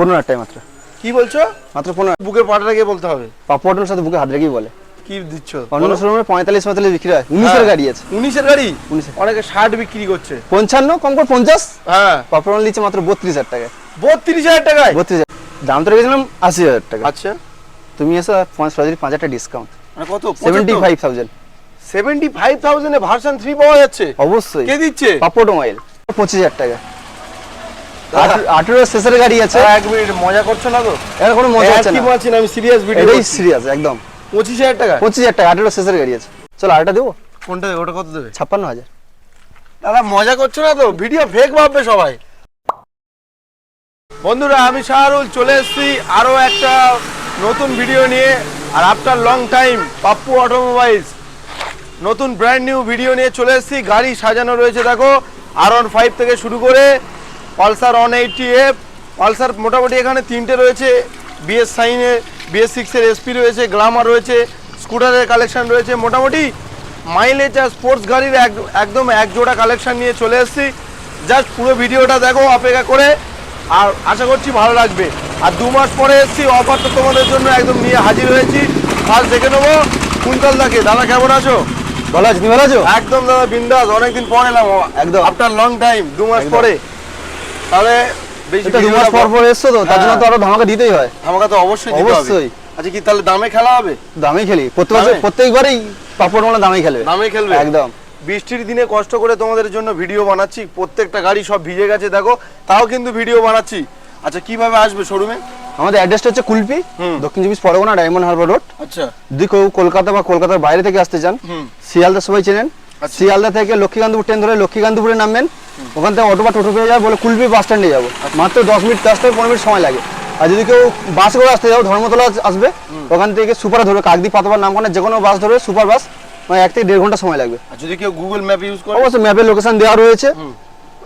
পনেরো হাজার টাকা মাত্র। কি বলছো? মাত্র পনেরো বুকের পাটাটা গিয়ে বলতে হবে। পাপড়ের সাথে বুকে হাত রেখেই বলে। কি দিচ্ছ? অন্য শোরুমে পঁয়তাল্লিশ পঁয়তাল্লিশ বিক্রি হয়। উনিশের গাড়ি আছে। উনিশের গাড়ি? উনিশের। অনেকে ষাট বিক্রি করছে। পঞ্চান্ন কম করে পঞ্চাশ। হ্যাঁ। পাপড় নিচ্ছে মাত্র বত্রিশ হাজার টাকায়। বত্রিশ হাজার টাকায়? বত্রিশ হাজার। দাম তো রেখেছিলাম আশি হাজার টাকা। আচ্ছা। তুমি এসে পাঁচ সরাসরি পাঁচ হাজার ডিসকাউন্ট মানে কত? Seventy five thousand seventy five থাউজেন্ডে version three পাওয়া যাচ্ছে? অবশ্যই। কে দিচ্ছে? পাপড় মোবাইল পঁচিশ হাজার টাকা। আঠেরো শেষের গাড়ি আছে। এক মিনিট মজা করছ না তো? এর কোনো মজা হচ্ছে না। বলছি না আমি সিরিয়াস ভিডিও এটাই সিরিয়াস একদম। পঁচিশ হাজার টাকা? পঁচিশ হাজার টাকা আঠেরো শেষের গাড়ি আছে। চলো আরেকটা দেবো? কোনটা দেবে? ওটা কত দেবে? ছাপ্পান্ন হাজার। দাদা মজা করছ না তো? ভিডিও ফেক ভাববে সবাই। বন্ধুরা আমি শাহরুল চলে এসেছি আরও একটা নতুন ভিডিও নিয়ে। আর after long time Pappu automobiles নতুন ব্র্যান্ড নিউ ভিডিও নিয়ে চলে এসেছি। গাড়ি সাজানো রয়েছে দেখো। আর ফাইভ থেকে শুরু করে Pulsar one eighty F Pulsar মোটামুটি এখানে তিনটে রয়েছে বিএস সাইনের বিএস সিক্সের এসপি রয়েছে গ্লামার রয়েছে স্কুটারের কালেকশান রয়েছে মোটামুটি মাইলেজ আর স্পোর্টস গাড়ির এক- একদম এক জোড়া কালেকশন নিয়ে চলে এসেছি। জাস্ট পুরো ভিডিওটা দেখো অপেক্ষা করে আর আশা করছি ভালো লাগবে। আর দু মাস পরে এসেছি অফার তো তোমাদের জন্য একদম নিয়ে হাজির হয়েছি। ফার্স্ট দেখে নেব কুন্তল দাকে। দাদা কেমন আছো? ভালো আছো ভালো আছো? একদম দাদা বিন্দাস অনেকদিন পর এলাম। একদম। আফটার লং টাইম দু মাস পরে। তাহলে এটা দু মাস পর পর এসছো তো তার জন্য তো আরও ধামাকা দিতেই হয়। আমাকে তো অবশ্যই দিতে হবে। অবশ্যই। আচ্ছা কি তাহলে দামে খেলা হবে? দামে খেলি। প্রত্যেক বছর প্রত্যেকবারই পাপড় মালা দামে খেলবে। দামে খেলবে? একদম। বৃষ্টির দিনে কষ্ট করে তোমাদের জন্য ভিডিও বানাচ্ছি। প্রত্যেকটা গাড়ি সব ভিজে গেছে দেখো। তাও কিন্তু ভিডিও বানাচ্ছি। আচ্ছা কীভাবে আসবে শোরুমে? আমাদের অ্যাড্রেসটা হচ্ছে কুলপি। দক্ষিণ চব্বিশ পরগনা ডায়মন্ড হারবার রোড। আচ্ছা। যদি কেউ কলকাতা বা কলকাতার বাইরে থেকে আসতে চান শিয়ালদা সবাই চেনেন। শিয়ালদা থেকে লক্ষ্মীকান্তপুর ট্রেন ধরে লক্ষ্মীকান্তপুরে নামবেন। ওখান থেকে অটো বা টোটো পেয়ে যাবে বলে কুলপি বাস স্ট্যান্ডে যাব। আচ্ছা। মাত্র দশ মিনিট দশ থেকে পনেরো মিনিট সময় লাগে। আর যদি কেউ বাস করে আসতে যাও ধর্মতলা আসবে ওখান থেকে সুপার ধরবে কাকদি পাতাবার নামখানা যে কোনো বাস ধরবে সুপার বাস মানে এক থেকে দেড় ঘণ্টা সময় লাগবে। যদি কেউ গুগল ম্যাপ ইউজ করে? অবশ্যই ম্যাপের লোকেশন দেওয়া রয়েছে।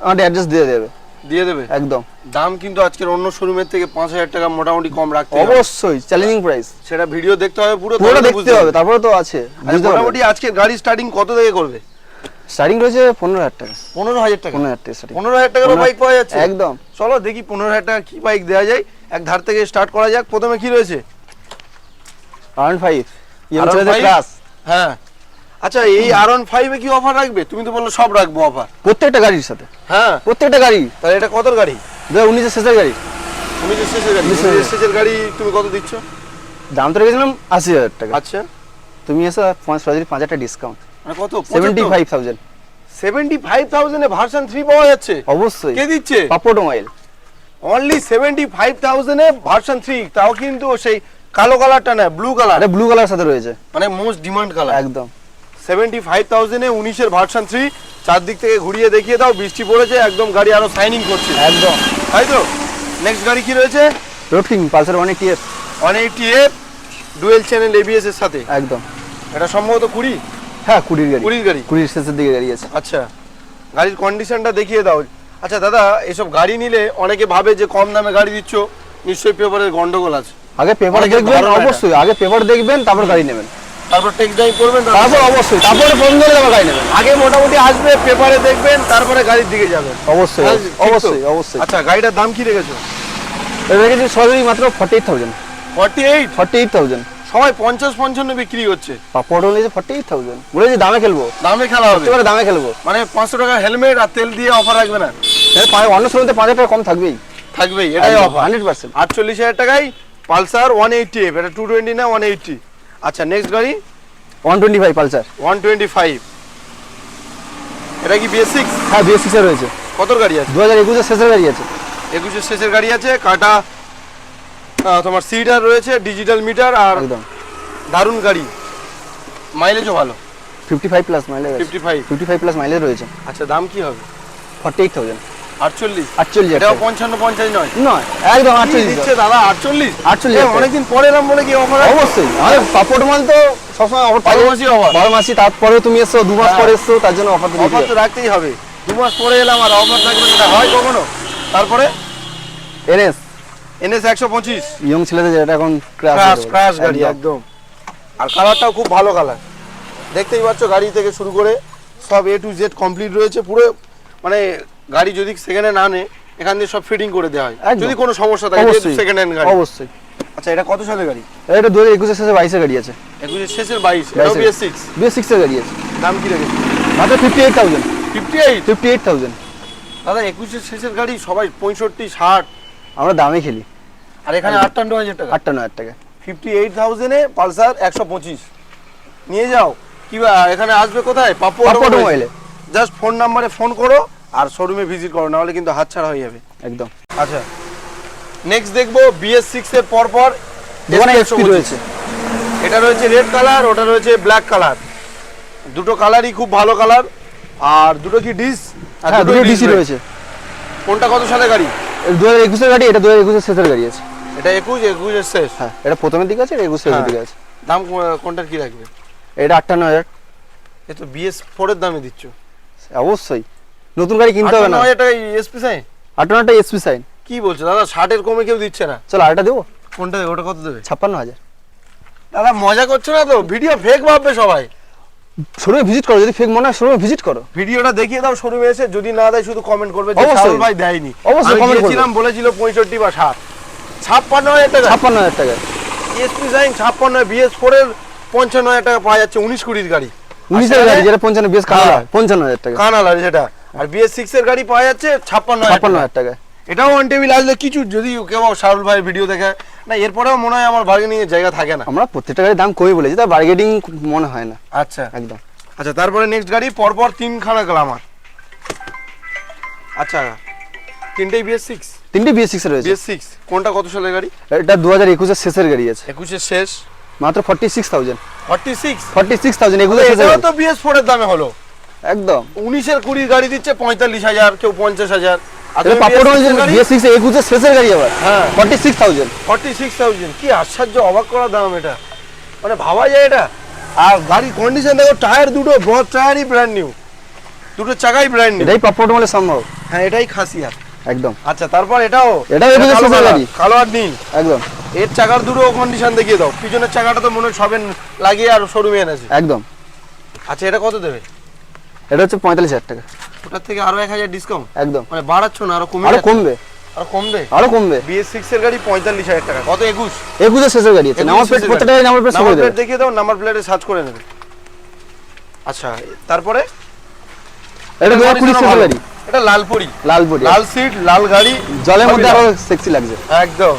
আমাদের অ্যাড্রেস দিয়ে দেবে। দিয়ে দেবে? একদম। দাম কিন্তু আজকের অন্য শোরুমের থেকে পাঁচ হাজার টাকা মোটামুটি কম রাখতে অবশ্যই চ্যালেঞ্জিং প্রাইস সেটা ভিডিও দেখতে হবে পুরো তাহলে দেখতে হবে তারপরে তো আছে আচ্ছা, মোটামুটি আজকের গাড়ি স্টার্টিং কত থেকে করবে? স্টার্টিং রয়েছে পনেরো হাজার টাকা। পনেরো হাজার টাকা? পনেরো হাজার টাকা। পনেরো হাজার টাকার পনেরো- বাইক পাওয়া যাচ্ছে? একদম। চলো দেখি পনেরো হাজার টাকা কি বাইক দেওয়া যায়। এক ধার থেকে স্টার্ট করা যাক। প্রথমে কি রয়েছে? আর ফাইভ R15? ক্লাস হ্যাঁ। আচ্ছা এই আর ওয়ান ফাইভে কি অফার রাখবে? তুমি তো বলল সব রাখব অফার প্রত্যেকটা গাড়ির সাথে। হ্যাঁ। প্রত্যেকটা গাড়ি। তাহলে এটা কত গাড়ি? দু উনিশের শেষের গাড়ি। যে শেষের গাড়ি উনিশের। উনিশের শেষের গাড়ি তুমি কত দিচ্ছ? দাম তো রেখেছিলাম আশি হাজার টাকা। আচ্ছা। তুমি এসে পাঁচ সরাসরি পাঁচ হাজার ডিসকাউন্ট মানে কত? Seventy five thousand seventy five থাউজেন্ডে version three পাওয়া যাচ্ছে? অবশ্যই। কে দিচ্ছে? পাপড় মোবাইল অনলি সেভেন্টি ফাইভ থাউজেন্ডে ভার্সন থ্রি তাও কিন্তু সেই কালো কালারটা না ব্লু কালার ব্লু কালার সাথে রয়েছে। মানে মোস্ট ডিমান্ড কালার একদম। সেভেন্টি ফাইভ থাউজেন্ডে উনিশের ভার্সন থ্রি। চারদিক থেকে ঘুরিয়ে দেখিয়ে দাও বৃষ্টি পড়েছে একদম গাড়ি আরও সাইনিং করছে। একদম। তাই তো? নেক্সট গাড়ি কি রয়েছে? Road king Pulsar one eighty F one eighty F dual channel ABS এর সাথে। একদম। এটা সম্ভবত কুড়ি? হ্যাঁ কুড়ির গাড়ি। কুড়ির গাড়ি? কুড়ির শেষের দিকে গাড়ি আছে। আচ্ছা। গাড়ির কন্ডিশনটা দেখিয়ে দাও। আচ্ছা দাদা এসব গাড়ি নিলে অনেকে ভাবে যে কম দামে গাড়ি দিচ্ছ। নিশ্চয়ই পেপারের গন্ডগোল আছে। আগে পেপার দেখবেন অবশ্যই। আগে পেপার দেখবেন তারপর গাড়ি নেবেন। তারপর টেক্স ড্রাইভ করবেন তারপর- অবশ্যই তারপরে ফোন তারপর গাড়ি নেবেন। আগে মোটামুটি আসবে পেপারে দেখবেন তারপরে গাড়ির দিকে যাবেন। অবশ্যই হ্যাঁ? অবশ্যই অবশ্যই। আচ্ছা গাড়িটার দাম কি রেখেছো? রেখেছি সরাসরি মাত্র forty eight thousand forty eight forty eight thousand সবাই পঞ্চাশ পঞ্চান্ন বিক্রি হচ্ছে পাপড় হলে ফর্টি এইট থাউজেন্ড বলেছি দামে খেলব। দামে খেলা হবে। এবারে দামে খেলব। মানে পাঁচশো টাকা হেলমেট আর তেল দিয়ে অফার রাখবে না। অন্য শোরুমে পাঁচ হাজার টাকা কম থাকবেই। থাকবেই এটাই অফার হান্ড্রেড পার্সেন্ট আটচল্লিশ হাজার টাকায় পালসার ওয়ান এইটটি এফ এটা টু টোয়েন্টি না ওয়ান এইটটি আচ্ছা নেক্সট গাড়ি? One twenty five Pulsar. One twenty five এটা কি বিএস সিক্স হ্যাঁ বিএস সিক্সের রয়েছে। কত গাড়ি আছে? দু হাজার একুশের শেষের গাড়ি আছে। একুশের শেষের গাড়ি আছে কাটা তোমার সিটার রয়েছে ডিজিটাল মিটার আর একদম। দারুণ গাড়ি। মাইলেজও ভালো। Fifty five plus mileage fifty five fifty five plus mileage রয়েছে। আচ্ছা দাম কি হবে? ফর্টি এইট থাউজেন্ড আটচল্লিশ। আটচল্লিশ এটাও পঞ্চান্ন পঞ্চাশ নয়। নয় একদম আটচল্লিশ দিচ্ছে দাদা আটচল্লিশ? 48 এ, হাজার। অনেকদিন পরে এলাম বলে কি অফার অবশ্যই। পাপড় মাল তো সবসময় অফার বারো মাসই। বারো মাসি তারপরে তুমি এসছো দু মাস হ্যাঁ। পরে এসছো তার জন্য অফার অফার তো রাখতেই হবে। দু মাস পরে এলাম আর অফার থাকবে না, হয় কখনো? তারপরে? এনএস। এনএস একশো পঁচিশ। ইয়ং ছেলেদের যেটা এখন ক্রাশ গাড়ি একদম। আর কালারটাও খুব ভালো কালার দেখতেই পাচ্ছ গাড়ি থেকে শুরু করে সব এ টু জেড কমপ্লিট রয়েছে পুরো মানে গাড়ি যদি সেখানে না নে এখান দিয়ে সব ফিটিং করে দেওয়া হয়। যদি কোনো সমস্যা থাকে সেকেন্ড হ্যান্ড গাড়ি। অবশ্যই। আচ্ছা এটা কত সালের গাড়ি? এটা দু হাজার একুশের শেষে বাইশের গাড়ি আছে। একুশের শেষের বাইশ এটাও 22 বিএস সিক্স হাজার সিক্সের গাড়ি আছে। দাম কি রেখেছে? মাত্র fifty eight thousand fifty eight fifty eight thousand দাদা একুশের শেষের গাড়ি সবাই পঁয়ষট্টি ষাট। আমরা দামে খেলি। আর এখানে আটান্ন হাজার টাকা। আটান্ন হাজার টাকা। ফিফটি এইট থাউজেন্ডে পালসার একশো পঁচিশ। নিয়ে যাও। কি বা এখানে আসবে কোথায়? অটোমোবাইল অটোমোবাইলে। জাস্ট ফোন নাম্বারে ফোন করো। আর শোরুমে ভিজিট করো নাহলে কিন্তু হাতছাড়া হয়ে যাবে। একদম। আচ্ছা নেক্সট দেখব বিএস সিক্স এর পর পর রয়েছে। এটা রয়েছে রেড কালার ওটা রয়েছে ব্ল্যাক কালার দুটো কালারই খুব ভালো কালার আর দুটো কি ডিস আর হ্যাঁ দুটো ডিস রয়েছে। কোনটা কত সালে গাড়ি? দু হাজার একুশের গাড়ি এটা দু হাজার একুশের শেষের গাড়ি আছে। এটা একুশ একুশের শেষ। হ্যাঁ এটা প্রথমের দিকে আছে এটা একুশ শেষের হ্যাঁ। দিকে আছে। দাম কোনটার কি রাখবে এটা আটান্ন হাজার। এ তো বিএস ফোরের দামে দিচ্ছ। অবশ্যই। নতুন গাড়ি কিনতে হবে না। টাকা এসপি সাইন আটান্ন হাজার এসপি সাইন কি বলছো? দাদা ষাটের কমে কেউ দিচ্ছে না। চলো আরেকটা দেবো? কোনটা দেবে? ওটা কত দেবে? ছাপ্পান্ন হাজার। দাদা মজা করছ না তো? ভিডিও ফেক ভাববে সবাই। শোরুমে ভিজিট করো যদি ফেক মনে হয় শোরুমে ভিজিট করো। ভিডিওটা দেখিয়ে দাও শোরুমে এসে। যদি না দেয় শুধু কমেন্ট করবে যে। শাহুল ভাই দেয়নি। অবশ্যই করবে। গিয়েছিলাম বলেছিল পঁয়ষট্টি বা ষাট। ছাপ্পান্ন হাজার টাকা। ছাপ্পান্ন হাজার টাকা। এসপি সাইন ছাপ্পান্ন বিএস ফোরের পঞ্চান্ন হাজার টাকা পাওয়া যাচ্ছে উনিশ কুড়ির গাড়ি। উনিশের আর গাড়ি যেটা পঞ্চান্ন বেশ কালো হ্যাঁ। হয় পঞ্চান্ন হাজার টাকা। কানাল সেটা। আর বিএস সিক্স এর গাড়ি পাওয়া যাচ্ছে ছাপ্পান্ন ছাপ্পান্ন হাজার টাকা এটাও অন টেবিল আসলে কিছু যদি কেউ শাহুল ভাইয়ের ভিডিও দেখে না এরপরেও মনে হয় আমার বার্গেনিং এর জায়গা থাকে না। আমরা প্রত্যেকটা গাড়ির দাম কমই বলেছি তার বার্গেটিং মনে হয় না। আচ্ছা। একদম। আচ্ছা তারপরে নেক্সট গাড়ি পরপর তিনখানা গ্লামার আচ্ছা তিনটেই বিএস সিক্স তিনটে বিএস সিক্স রয়েছে। বিএস সিক্স কোনটা কত সালের গাড়ি? এটা দু হাজার একুশের শেষের গাড়ি আছে। একুশের শেষ। মাত্র forty six thousand forty six forty six thousand গাড়ি। তো বিএস ফোরের দামে হলো। একদম। উনিশের কুড়ির গাড়ি দিচ্ছে পঁয়তাল্লিশ হাজার কেউ পঞ্চাশ হাজার। শেষের গাড়ি আবার। হ্যাঁ। Forty six thousand forty six thousand কি আশ্চর্য অবাক করা দাম এটা। মানে ভাবা যায় এটা। আর গাড়ির কন্ডিশন দেখো টায়ার দুটো ব্রড টায়ারই ব্র্যান্ড নিউ দুটো চাকাই ব্র্যান্ড নিউ এটাই পাপড় মলে সম্ভব। হ্যাঁ এটাই একদম। আচ্ছা তারপর এটাও এটাও কালো আর নীল। একদম। এর চাকার দুটো কন্ডিশন দেখিয়ে দাও। পিছনের চাকাটা তো মনে হয় সবে লাগিয়ে আর শোরুমে এনেছে। একদম। আচ্ছা এটা কত দেবে? এটা হচ্ছে পঁয়তাল্লিশ হাজার টাকা। ওটার থেকে আরও এক হাজার ডিসকাউন্ট একদম। মানে বাড়াচ্ছ না আরও কমে আরও কমবে। আরও কমবে? আরও কমবে। বিএস সিক্স এর গাড়ি পঁয়তাল্লিশ হাজার টাকা। কত? একুশ। একুশের শেষের গাড়ি আছে নাম্বার প্লেট প্রত্যেকটা নাম্বার প্লেট নাম্বার প্লেট দেখিয়ে দাও নাম্বার প্লেটে সার্চ করে নেবে। আচ্ছা তারপরে? এটা দু কুড়ি শেষের গাড়ি। এটা লালপুরি। লালপুরি। লাল সিট লাল গাড়ি। জলের মধ্যে আরও সেক্সি লাগছে। একদম।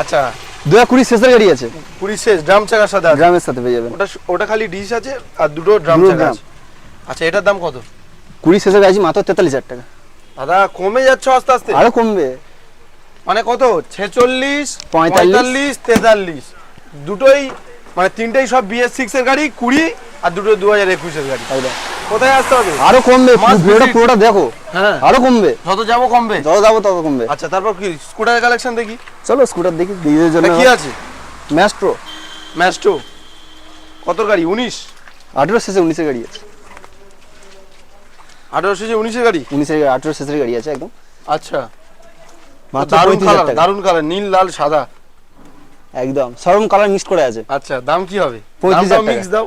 আচ্ছা। দু হাজার কুড়ি শেষের গাড়ি আছে। পুরি শেষ ড্রাম চাকার সাথে ড্রামের সাথে পেয়ে যাবেন। ওটা ওটা খালি ডিশ আছে আর দুটো ড্রাম চাকা আছে। আচ্ছা এটার দাম কত? কুড়ি শেষের গাড়ি আছে মাত্র তেতাল্লিশ হাজার টাকা। দাদা কমে যাচ্ছে আস্তে আস্তে? আরও কমবে। মানে কত? ছেচল্লিশ পঁয়তাল্লিশ। তেতাল্লিশ। দুটোই মানে তিনটেই সব বিএস সিক্স এর গাড়ি কুড়ি আর দুটো দু হাজার একুশের গাড়ি। কোথায় আসতে হবে? আরও কমবে ভিডিওটা পুরোটা দেখো। হ্যাঁ। আরও কমবে। যত যাব কমবে। যত যাব তত কমবে। আচ্ছা তারপর কি স্কুটারের কালেকশন দেখি? চলো স্কুটার দেখি দিদিদের জন্য। কি আছে? ম্যাস্ট্রো ম্যাস্টো কত গাড়ি? উনিশ? আঠেরো শেষে উনিশের গাড়ি আছে। আঠারো শেষে উনিশের গাড়ি? উনিশের আঠেরো শেষের গাড়ি আছে একদম। আচ্ছা। হাজার কালার টাকা। কালার নীল লাল সাদা। একদম। সরম কালার মিক্স করে আছে। আচ্ছা দাম কি হবে? পঁয়ত্রিশ হাজার মিক্স দাও।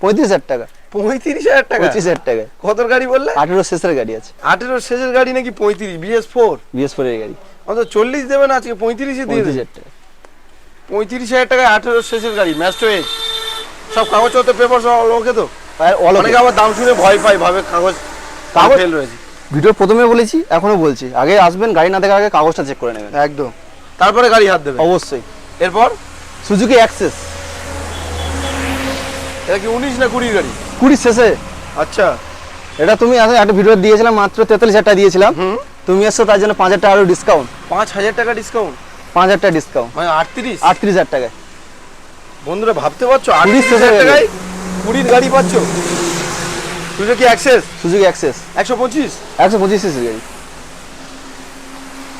পঁয়ত্রিশ হাজার টাকা। পঁয়ত্রিশ হাজার টাকা? পঁচিশ হাজার টাকা। কত গাড়ি বললে? আঠেরো শেষের গাড়ি আছে। আঠেরো শেষের গাড়ি নাকি পঁয়ত্রিশ? BS four? বিএস ফোরের গাড়ি। অন্তত চল্লিশ দেবে না আজকে পঁয়ত্রিশে দিয়ে দেবে টাকা। পঁয়ত্রিশ হাজার টাকায় আঠেরো শেষের গাড়ি ম্যাস্টো এজ সব কাগজপত্র পেপার সব ওকে তো? অনেকে আবার দাম শুনে ভয় পায় ভাবে কাগজ কাগজ রয়েছে। ভিডিওর প্রথমে বলেছি এখনও বলছি। আগে আসবেন গাড়ি না দেখার আগে কাগজটা চেক করে নেবেন। একদম। তারপরে গাড়ি হাত দেবে অবশ্যই। এরপর? সুজুকি অ্যাক্সেস এটা কি উনিশ না কুড়ি গাড়ি? কুড়ি শেষে। আচ্ছা। এটা তুমি আগে একটা ভিডিও দিয়েছিলাম মাত্র তেতাল্লিশ হাজার টাকা দিয়েছিলাম। তুমি এসছো তার জন্য পাঁচ হাজার টাকা আরও ডিসকাউন্ট পাঁচ হাজার টাকা ডিসকাউন্ট পাঁচ হাজার টাকা ডিসকাউন্ট মানে আটত্রিশ? আটত্রিশ হাজার টাকায়। বন্ধুরা ভাবতে পারছ? কুড়ির আটত্রিশ হাজার টাকায় কুড়ির গাড়ি পাচ্ছ? তুই কি অ্যাক্সেস সুজুকি অ্যাক্সেস একশো পঁচিশ। একশো পঁচিশ সিসির গাড়ি।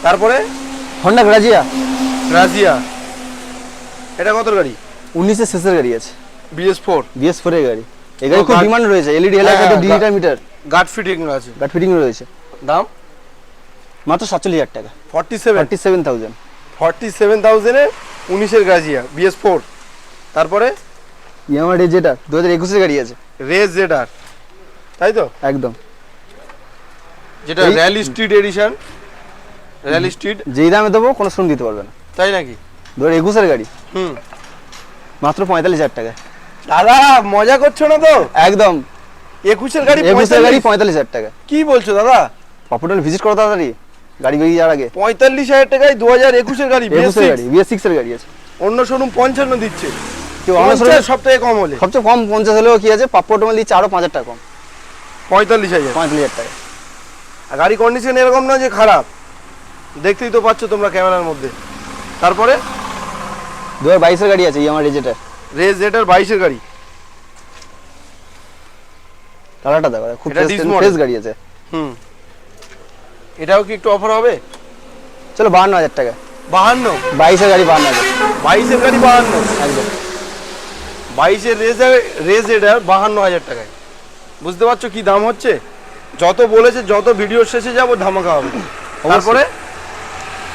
তারপরে? হন্ডা গ্রাজিয়া রাজিয়া এটা কত গাড়ি? উনিশের শেষের গাড়ি আছে। বিএস ফোর বিএস ফোরের গাড়ি। এই গাড়ি খুব ডিমান্ড রয়েছে। এলইডি হেলার হ্যাঁ, ডিজিটাল মিটার। গার্ড ফিটিং আছে গার্ড ফিটিং রয়েছে। দাম? মাত্র সাতচল্লিশ হাজার টাকা। Forty seven thirty seven thousand forty seven থাউজেন্ডে উনিশের গাজিয়া বিএস ফোর তারপরে? ইয়ামার যেটা দু হাজার একুশের গাড়ি আছে। রেস জেডার তাই তো? একদম। যেটা rally street edition rally street যেই দামে দেবো কোনো শুন দিতে পারবে না। তাই নাকি? ধর একুশের গাড়ি। হুম। মাত্র পঁয়তাল্লিশ হাজার টাকা দাদা মজা করছ না তো? একদম। একুশের গাড়ি একুশের গাড়ি 45? পঁয়তাল্লিশ হাজার টাকা কি বলছো দাদা? পপুলার ভিজিট করো তাড়াতাড়ি। গাড়ি বেরিয়ে যাওয়ার আগে। পঁয়তাল্লিশ হাজার টাকায় দু হাজার একুশের গাড়ি একুশের গাড়ি বিএস সিক্সের গাড়ি আছে। অন্য শোরুম পঞ্চান্ন দিচ্ছে। কেউ শোরুমে সব থেকে কম হলে। সবচেয়ে কম পঞ্চাশ হলেও কি আছে? পাপ্পু অটোমেল দিচ্ছে আরও পাঁচ হাজার টাকা কম। পঁয়তাল্লিশ হাজার। পঁয়তাল্লিশ হাজার টাকা। আর গাড়ি কন্ডিশন এরকম না যে খারাপ। দেখতেই তো পাচ্ছ তোমরা ক্যামেরার মধ্যে। তারপরে? দু হাজার বাইশের গাড়ি আছে আমার রেজেটার রেস জেটার বাইশের গাড়ি। কালারটা দেখো খুব এটা ফ্রেশ গাড়ি আছে। হুম। এটাও কি একটু অফার হবে? চলো বাহান্ন হাজার টাকা। বাহান্ন? বাইশের গাড়ি বাহান্ন হাজার। বাইশের গাড়ি বাহান্ন। একদম। বাইশের রেস রেস জেটার বাহান্ন হাজার টাকায়। বুঝতে পারছ কি দাম হচ্ছে? যত বলেছে যত ভিডিও শেষে যাব ধামাকা হবে। তারপরে?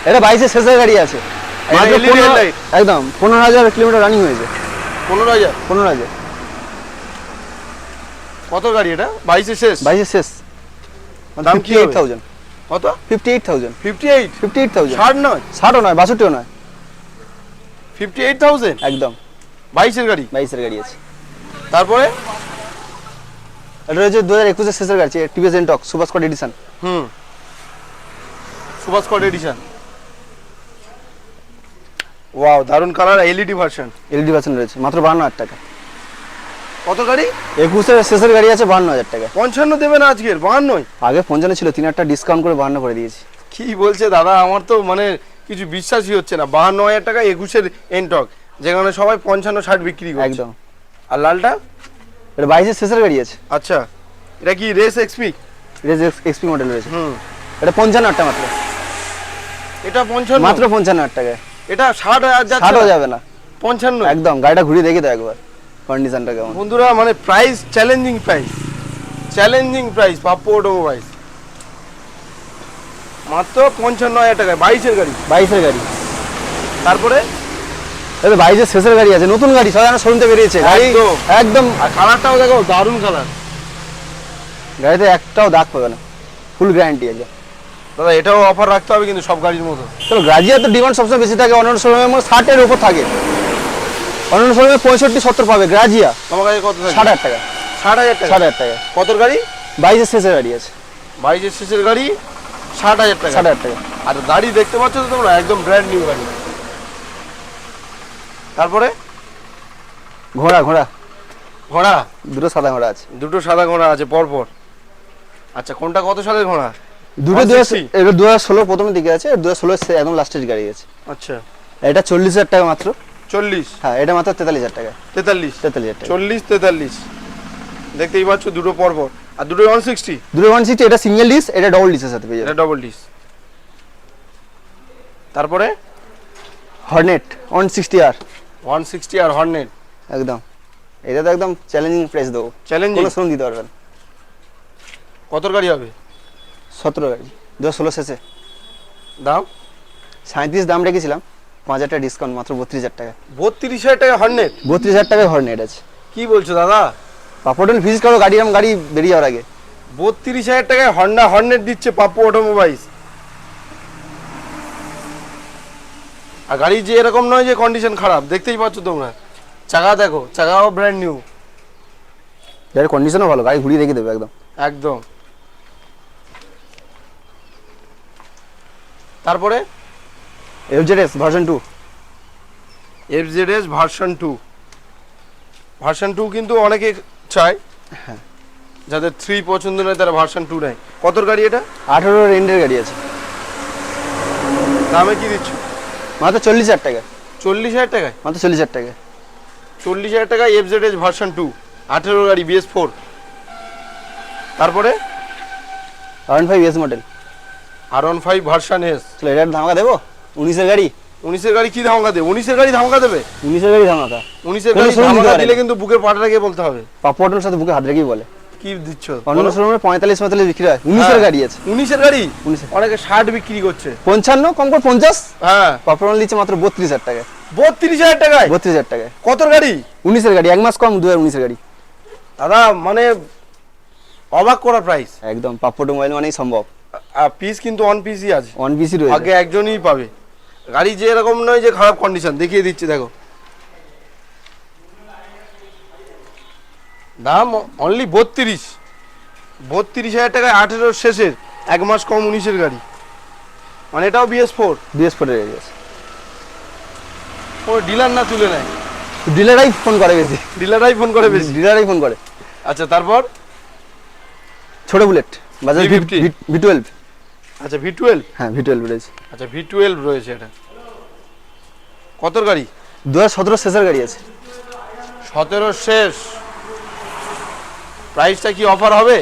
এটা বাইশের শেষের গাড়ি আছে। পনেরো- একদম পনেরো হাজার কিলোমিটার রানিং হয়েছে। পনেরো হাজার? পনেরো হাজার। কত গাড়ি এটা? বাইশের শেষ? বাইশের শেষ। দাম কি এইট থাউজেন্ড কত? Fifty eight thousand fifty eight fifty eight thousand ষাট নয়? ষাটও নয় বাষট্টিও নয়। ফিফটি এইট থাউজেন্ড একদম। বাইশের গাড়ি? বাইশের গাড়ি আছে। তারপরে? এটা রয়েছে দু হাজার একুশের শেষের গাড়ি TVS Ntorq super squad edition. হুম। Super squad edition. ওয়াও দারুণ colour LED version LED version রয়েছে মাত্র বান্ন হাজার টাকা। কত গাড়ি? একুশের শেষের গাড়ি আছে বান্ন হাজার টাকা। পঞ্চান্ন দেবে না আজকের বাহান্নই। আগে পঞ্চান্ন ছিল তিন হাজার ডিসকাউন্ট করে বান্ন করে দিয়েছি। কি বলছে দাদা আমার তো মানে কিছু বিশ্বাসই হচ্ছে না। বাহান্ন হাজার টাকা একুশের এনটক যেখানে সবাই পঞ্চান্ন ষাট বিক্রি করছে। একদম। আর লালটা? এটা বাইশের শেষের গাড়ি আছে। আচ্ছা এটা কি রেস এক্সপি এটা এক্সপি মডেল রয়েছে। হুম। এটা পঞ্চান্ন হাজার টাকা মাত্র। এটা পঞ্চান্ন? মাত্র পঞ্চান্ন হাজার টাকায়। এটা ষাট হাজার ষাটও? যাবে না। পঞ্চান্ন? একদম গাড়িটা ঘুরিয়ে দেখে দাও একবার। কন্ডিশনটা কেমন? বন্ধুরা মানে price challenging price challenging price Pappu automobiles মাত্র পঞ্চান্ন হাজার টাকায় বাইশের গাড়ি। বাইশের গাড়ি। তারপরে? এটা বাইশের শেষের গাড়ি আছে নতুন গাড়ি সাধারণ শোরুমতে বেরিয়েছে গাড়ি একদম। আর কালারটাও দেখো দারুণ কালার গাড়িতে একটাও দাগ পাবে না ফুল গ্যারান্টি আছে। দাদা এটাও অফার রাখতে হবে কিন্তু সব গাড়ির মতো। চলো গ্রাজিয়ার তো ডিমান্ড সবসময় বেশি থাকে অন্যান্য শোরুমের মধ্যে ষাটের উপর থাকে। অন্যান্য শোরুমে পঁয়ষট্টি সত্তর পাবে গ্রাজিয়া তোমার কাছে কত থাকে? ষাট হাজার টাকা। ষাট হাজার টাকা? ষাট হাজার টাকা। কত গাড়ি? বাইশের শেষের গাড়ি আছে। বাইশের শেষের গাড়ি ষাট হাজার টাকা। ষাট হাজার টাকা। আর গাড়ি দেখতে পাচ্ছ তো তোমরা একদম ব্র্যান্ড নিউ গাড়ি। তারপরে? ঘোড়া ঘোড়া। ঘোড়া? দুটো সাদা ঘোড়া আছে। দুটো সাদা ঘোড়া আছে পরপর। আচ্ছা কোনটা কত সালের ঘোড়া? দুটো দু 160? এবার দু হাজার ষোলো প্রথম দিকে আছে দু হাজার ষোলো একদম লাস্টের গাড়ি আছে। আচ্ছা। এটা চল্লিশ হাজার টাকা মাত্র। চল্লিশ? হ্যাঁ এটা মাত্র তেতাল্লিশ হাজার টাকা। তেতাল্লিশ? তেতাল্লিশ হাজার চল্লিশ তেতাল্লিশ। দেখতেই পাচ্ছ দুটো পরপর। আর দুটো ওয়ান সিক্সটি দুটো ওয়ান সিক্সটি এটা সিঙ্গেল ডিস এটা ডবল ডিসের সাথে পেয়ে এটা যাবে ডবল ডিস তারপরে? হর্নেট ওয়ান সিক্সটি আর ওয়ান সিক্সটি আর হর্নেট একদম। এটা তো একদম চ্যালেঞ্জিং প্রাইস দেবো। চ্যালেঞ্জিং কোনো শ্রম দিতে পারবেন কত গাড়ি হবে? সতেরো গাড়ি। দু ষোলো শেষে দাম? সাঁত্রিশ দাম রেখেছিলাম। পাঁচ হাজার টাকা ডিসকাউন্ট মাত্র বত্রিশ হাজার টাকা। বত্রিশ হাজার টাকা হর্নেট বত্রিশ হাজার টাকায় হর্নেট আছে। কি বলছো দাদা? পাপড়েল ভিজিট করো গাড়ি গাড়ি বেরিয়ে যাওয়ার আগে। বত্রিশ হাজার টাকায় হন্ডা হর্নেট দিচ্ছে পাপ্পু অটোমোবাইলস। আর গাড়ি যে এরকম নয় যে কন্ডিশন খারাপ দেখতেই পাচ্ছ তোমরা। চাকা দেখো চাকাও ব্র্যান্ড নিউ গাড়ির কন্ডিশনও ভালো গাড়ি ঘুরিয়ে রেখে দেবে একদম। একদম। তারপরে? FZ S version two F Z S version two version two কিন্তু অনেকে চায়। হ্যাঁ। যাদের থ্রি পছন্দ নয় তারা ভার্সন টু নেয়। কতর গাড়ি এটা? আঠেরো রেন্ডের গাড়ি আছে। দামে কি দিচ্ছ? মাত্র চল্লিশ হাজার টাকা। চল্লিশ হাজার টাকায় মাত্র চল্লিশ হাজার টাকা। চল্লিশ হাজার টাকা F Z S version two আঠেরো গাড়ি বিএস ফোর তারপরে? R five S model R one five version S এটার ধামাকা দেবো? উনিশের গাড়ি? উনিশের গাড়ি কি ধামাকা দেবে? উনিশের গাড়ি ধামাকা দেবে? উনিশের গাড়ি ধামাকা। উনিশের গাড়ি ধামাকা দিলে কিন্তু বুকের পাটাটা গিয়ে বলতে হবে। পাপড়ের সাথে বুকে হাত রেখেই বলে। কি দিচ্ছ? অন্য শোরুমে পঁয়তাল্লিশ পঁয়তাল্লিশ বিক্রি হয়। উনিশের গাড়ি আছে। উনিশের গাড়ি? উনিশের। অনেকে ষাট বিক্রি করছে। পঞ্চান্ন কম করে পঞ্চাশ। হ্যাঁ। পাপড় নিচ্ছে মাত্র বত্রিশ হাজার টাকা বত্রিশ হাজার টাকায়? বত্রিশ হাজার টাকায়। কতর গাড়ি? উনিশের গাড়ি এক মাস কম দু হাজার উনিশের গাড়ি। দাদা মানে অবাক করা প্রাইস একদম পাপ্পট মোবাইল মানেই সম্ভব। পিস কিন্তু অন পিসই আছে। ওয়ান পিসি রয়েছে। আগে একজনই পাবে। গাড়ি যে এরকম নয় যে খারাপ কন্ডিশন দেখিয়ে দিচ্ছে দেখো। দাম অনলি বত্রিশ। বত্রিশ হাজার টাকায় আঠেরোর শেষের এক মাস কম উনিশের গাড়ি। মানে এটাও বিএস ফোর বিএস ফোর রয়েছে ও ডিলার না তুলে নেয়? ডিলারাই ফোন করে বেশি। ডিলারাই ফোন করে বেশি? ডিলারাই ফোন করে। আচ্ছা তারপর? ছোট Bullet Bajaj V50 V twelve আচ্ছা ভি টুয়েলভ হ্যাঁ ভি টুয়েলভ রয়েছে। আচ্ছা ভি টুয়েলভ রয়েছে এটা। কতর গাড়ি? দু হাজার সতেরো শেষের গাড়ি আছে। সতেরো শেষ। প্রাইসটা কি অফার হবে?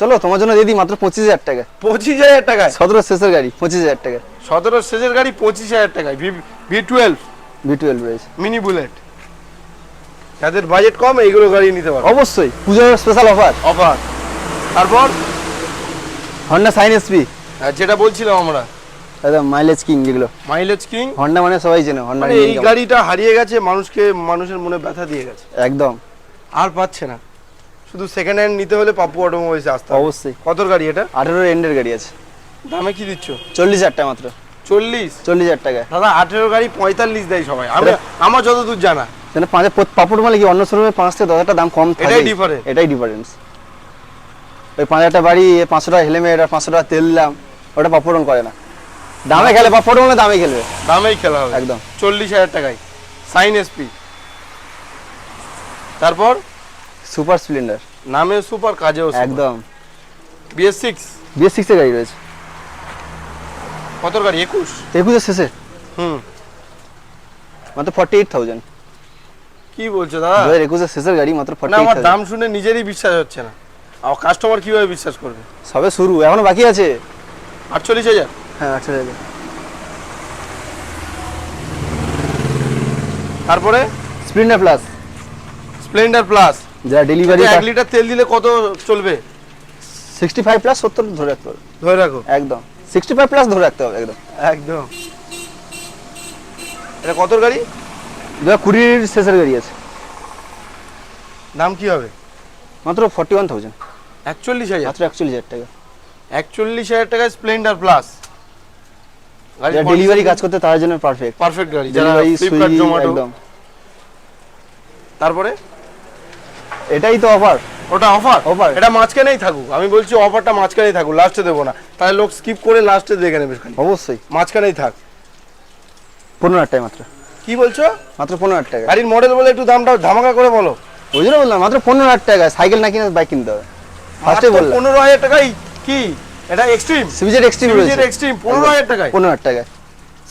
চলো তোমার জন্য দিয়ে দিই মাত্র পঁচিশ হাজার টাকা। পঁচিশ হাজার টাকায়? সতেরো শেষের গাড়ি পঁচিশ হাজার টাকা। সতেরো শেষের গাড়ি পঁচিশ হাজার টাকায়। ভি টুয়েলভ ভি টুয়েলভ রয়েছে। Mini Bullet. যাদের বাজেট কম এইগুলো গাড়ি নিতে পারো। অবশ্যই পুজোর স্পেশাল অফার অফার তারপর? হন্ডা সাইন এসপি আর যেটা বলছিলাম আমরা। একদম মাইলেজ কিং যেগুলো। মাইলেজ কিং হন্ডা মানে সবাই চেনে হন্ডা মানে এই গাড়িটা হারিয়ে গেছে মানুষকে মানুষের মনে ব্যথা দিয়ে গেছে। একদম। আর পাচ্ছে না। শুধু সেকেন্ড হ্যান্ড নিতে হলে পাপ্পু অটোমোবাইলসে আসতে অবশ্যই। কতর গাড়ি এটা? আঠেরো এন্ডের গাড়ি আছে। দামে কি দিচ্ছ? চল্লিশ হাজার টাকা মাত্র। চল্লিশ? চল্লিশ হাজার টাকা। দাদা আঠেরো গাড়ি পঁয়তাল্লিশ দেয় সবাই। আমি আমার যতদূর জানা। যেন পাঁচ পাপড় মানে কি অন্য শোরুমে পাঁচ থেকে দশ দাম কম থাকে? এটাই difference। এটাই ডিফারেন্স ওই পাঁচ হাজার টাকা বাড়ি পাঁচশো টাকা হেলমেট আর পাঁচশো টাকা তেল দিলাম ওটা পাপড়ন করে না। দামে খেলে পাপড় মানে দামে খেলবে। দামেই খেলা হবে। একদম। চল্লিশ হাজার টাকায়। সাইন এসপি তারপর? সুপার স্প্লেন্ডার নামে সুপার কাজেও একদম। বিএস সিক্স বিএস সিক্সের গাড়ি রয়েছে। কত গাড়ি? একুশ? একুশের শেষে। হুম। মাত্র ফর্টি এইট থাউজেন্ড কি বলছো দু দাদা হাজার একুশের শেষের গাড়ি মাত্র ফর্টি আমার দাম শুনে নিজেরই বিশ্বাস হচ্ছে না। আর কাস্টমার কীভাবে বিশ্বাস করবে? সবে শুরু এখনও বাকি আছে। আটচল্লিশ হাজার? হ্যাঁ আচ্ছা দাদা তারপরে? স্প্লেন্ডার প্লাস স্প্লেন্ডার প্লাস যা ডেলিভারি এক লিটার তেল দিলে কত চলবে? সিক্সটি ফাইভ প্লাস সত্তর ধরে রাখতে হবে। ধরে রাখো। একদম। সিক্সটি ফাইভ প্লাস ধরে রাখতে হবে একদম। একদম। এটা কতর গাড়ি? দু কুড়ির শেষের গাড়ি আছে। দাম কি হবে? মাত্র ফর্টি ওয়ান থাউজেন্ড একচল্লিশ হাজার। মাত্র একচল্লিশ হাজার টাকা। একচল্লিশ হাজার টাকায় স্প্লেন্ডার প্লাস গাড়ি ডেলিভারি কাজ করতে তার জন্য পারফেক্ট পারফেক্ট গাড়ি। যারা ফ্লিপকার্ট জোম্যাটো একদম। তারপরে? এটাই তো অফার ওটা অফার অফার এটা মাঝখানেই থাকুক। আমি বলছি অফারটা মাঝখানেই থাকুক লাস্টে দেবো না। তাহলে লোক স্কিপ করে লাস্টে দেখে নেবে অবশ্যই। মাঝখানেই থাক। পনেরো হাজার টাকা মাত্র। কি বলছো? মাত্র পনেরো হাজার টাকা। গাড়ির মডেল বলে একটু দামটা ধামাকা করে বলো। ওই জন্য বললাম মাত্র পনেরো হাজার টাকা। সাইকেল না কিনে বাইক কিনতে হবে। ফার্স্টে বললাম। পনেরো হাজার টাকাই কি? এটা এক্সট্রিম সিবিজের এক্সট্রিম রয়েছে। এক্সট্রিম পনেরো হাজার টাকায়। পনেরো হাজার টাকায়।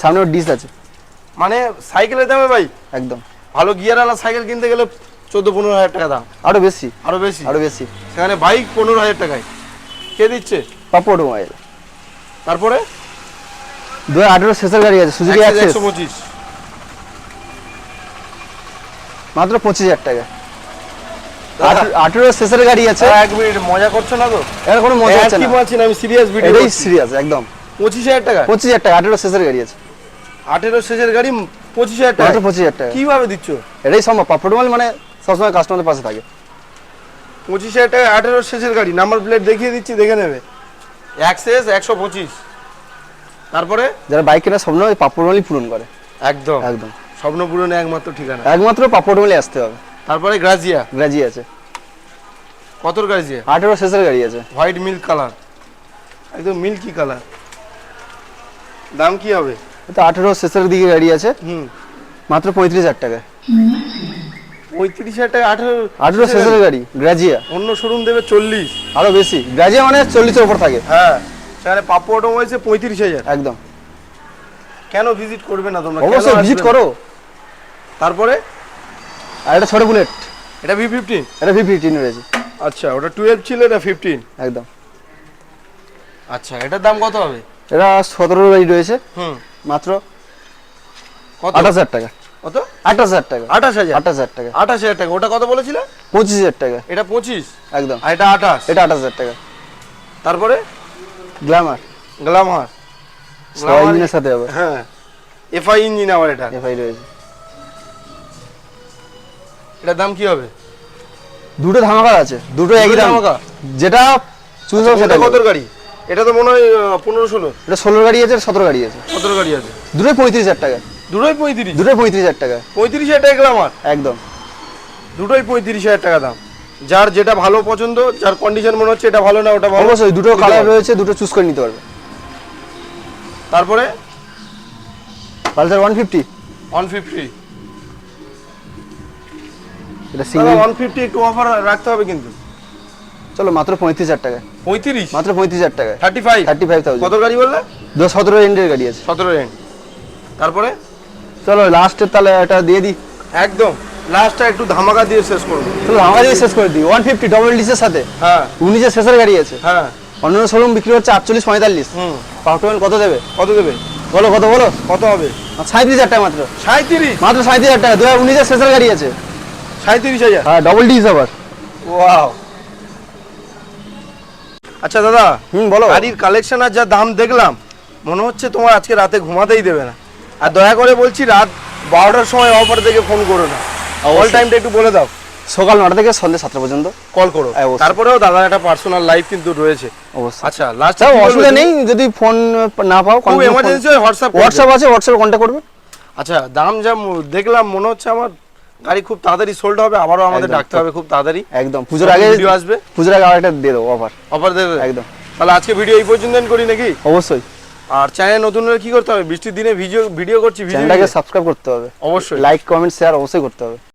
সামনে ডিস আছে। মানে সাইকেলের দামে ভাই? একদম। ভালো গিয়ারওয়ালা সাইকেল কিনতে গেলে চোদ্দ পনেরো হাজার টাকা দাম। আরও বেশি। আরও বেশি? আরও বেশি। সেখানে বাইক পনেরো হাজার টাকায়। কে দিচ্ছে? পাপড় মোবাইল। তারপরে? দু হাজার আঠেরো শেষের গাড়ি আছে সুজুকি অ্যাক্সেস একশো পঁচিশ। মাত্র পঁচিশ হাজার টাকা। আঠেরো- শেষের গাড়ি আছে। এক মিনিট মজা করছ না তো? এর কোনো মজা হচ্ছে না। বলছি না আমি সিরিয়াস ভিডিও এটাই সিরিয়াস একদম। পঁচিশ হাজার টাকা? পঁচিশ হাজার টাকা আঠেরো শেষের গাড়ি আছে। আঠেরো শেষের গাড়ি পঁচিশ হাজার টাকা? পঁচিশ হাজার টাকা। কীভাবে দিচ্ছ? এটাই সম্ভব পাপড় মোবাইল মানে সবসময় কাস্টমারের পাশে থাকে। পঁচিশ হাজার টাকা আঠেরো শেষের গাড়ি নাম্বার প্লেট দেখিয়ে দিচ্ছি দেখে নেবে। এক অ্যাক্সেস একশো পঁচিশ। তারপরে? যারা বাইক কেনার স্বপ্ন ওই পাপড় মোবাইলই পূরণ করে। একদম। একদম। স্বপ্ন পূরণে একমাত্র ঠিকানা। একমাত্র পাপড় মোবাইলে আসতে হবে। তারপরে গ্রাজিয়া গ্রাজি আছে। কতর গ্রাজিয়া আঠেরো শেষের গাড়ি আছে। হোয়াইট মিল্ক কালার একদম মিল্কি কালার দাম কি হবে? তো আঠেরো শেষের দিকে গাড়ি আছে। হুম। মাত্র পঁয়ত্রিশ হাজার টাকা পঁয়ত্রিশ হাজার টাকা আঠেরো আঠেরো শেষের গাড়ি গ্রাজিয়া অন্য শোরুম দেবে চল্লিশ। আরও বেশি। গ্রাজিয়া মানে চল্লিশের উপর থাকে। হ্যাঁ সেখানে পাপ্পু অটোমোবাইলসে পঁয়ত্রিশ হাজার। একদম। কেন ভিজিট করবে না তোমরা? অবশ্যই ভিজিট করো। তারপরে? আর এটা ছোট বুলেট এটা ভি ফিফটিন এটা ভি ফিফটিন রয়েছে। আচ্ছা ওটা টুয়েলভ ছিল এটা ফিফটিন একদম। আচ্ছা এটার দাম কত হবে? এটা সতেরো রয়েছে। হুম। মাত্র কত? আঠাশ হাজার টাকা। কত? আঠাশ হাজার টাকা। আঠাশ হাজার? আঠাশ হাজার টাকা। আঠাশ হাজার টাকা। ওটা কত বলেছিল? পঁচিশ হাজার টাকা। এটা পঁচিশ? একদম। আর এটা আঠাশ? এটা আঠাশ হাজার টাকা। তারপরে? গ্ল্যামার ইঞ্জিনের সাথে হবে। হ্যাঁ। এফআই ইঞ্জিন আবার এটা। এফআই রয়েছে। এটার দাম কি হবে? দুটো ধামাকা আছে। দুটো একই ধামাকা? যেটা চুজ হবে সেটা কত গাড়ি? এটা তো মনে হয় পনেরো ষোলো। এটা ষোলো গাড়ি আছে সতেরো গাড়ি আছে। সতেরো গাড়ি আছে। দুটোই পঁয়ত্রিশ হাজার টাকা। দুটোই পঁয়ত্রিশ। দুটোই পঁয়ত্রিশ হাজার টাকা। পঁয়ত্রিশ হাজার টাকা আমার একদম। দুটোই পঁয়ত্রিশ হাজার টাকা দাম। যার যেটা ভালো পছন্দ যার কন্ডিশন মনে হচ্ছে এটা ভালো না ওটা ভালো অবশ্যই দুটো কালার রয়েছে দুটো চুজ করে নিতে পারবে। তারপরে? Pulsar one fifty one fifty এটা সিঙ্গেল ওয়ান ফিফটি একটু অফার রাখতে হবে কিন্তু। চলো মাত্র পঁয়ত্রিশ হাজার টাকা পঁয়ত্রিশ? মাত্র পঁয়ত্রিশ হাজার টাকা thirty five thirty five thousand কত গাড়ি বললে? দু সতেরো এন্ডের গাড়ি আছে। সতেরো রেন্ট তারপরে? চলো লাস্টের তাহলে এটা দিয়ে দিই। একদম। লাস্টটা একটু ধামাকা দিয়ে শেষ করব। চলো আমাকে দিয়ে শেষ করে দিই। ওয়ান ফিফটি ডবল ডিসের সাথে। হ্যাঁ। উনিশের শেষের গাড়ি আছে হ্যাঁ। অন্যান্য শোরুম বিক্রি হচ্ছে আটচল্লিশ পঁয়তাল্লিশ। হুম। পাউটমেন্ট কত দেবে? কত দেবে? বলো কত বলো। কত হবে? সাঁত্রিশ হাজার টাকা মাত্র। সাঁত্রিশ মাত্র সাঁত্রিশ হাজার টাকা। দু হাজার উনিশের শেষের গাড়ি আছে। সাঁত্রিশ হাজার? হ্যাঁ ডবল ডিস আবার। ওয়াও আচ্ছা দাদা হুম বলো। গাড়ির কালেকশন আর যা দাম দেখলাম মনে হচ্ছে তোমার আজকে রাতে ঘুমাতেই দেবে না। আর দয়া করে বলছি রাত বারোটার সময় অফার থেকে ফোন করো না। অল টাইমটা একটু বলে দাও। সকাল নটা থেকে সন্ধ্যে সাতটা পর্যন্ত। কল করো। হ্যাঁ, তারপরেও দাদার একটা পার্সোনাল লাইফ কিন্তু রয়েছে। আচ্ছা লাস্ট অসুবিধা নেই যদি ফোন না পাও খুব এমার্জেন্সি হয় হোয়াটসঅ্যাপ হোয়াটসঅ্যাপ আছে হোয়াটসঅ্যাপে কন্ট্যাক্ট করবে। আচ্ছা দাম যা দেখলাম মনে হচ্ছে আমার গাড়ি খুব তাড়াতাড়ি সোল্ড হবে আবারও আমাদের ডাকতে হবে খুব তাড়াতাড়ি। একদম। পুজোর আগে ভিডিও আসবে। পুজোর আগে আরেকটা দিয়ে দেবো অফার অফার দেবে? একদম। তাহলে আজকে ভিডিও এই পর্যন্ত করি নাকি? অবশ্যই। আর চ্যানেল নতুন হলে কি করতে হবে? বৃষ্টির দিনে ভিডিও ভিডিও করছি ভিডিওটাকে সাবস্ক্রাইব করতে হবে। অবশ্যই। লাইক কমেন্ট শেয়ার অবশ্যই করতে হবে।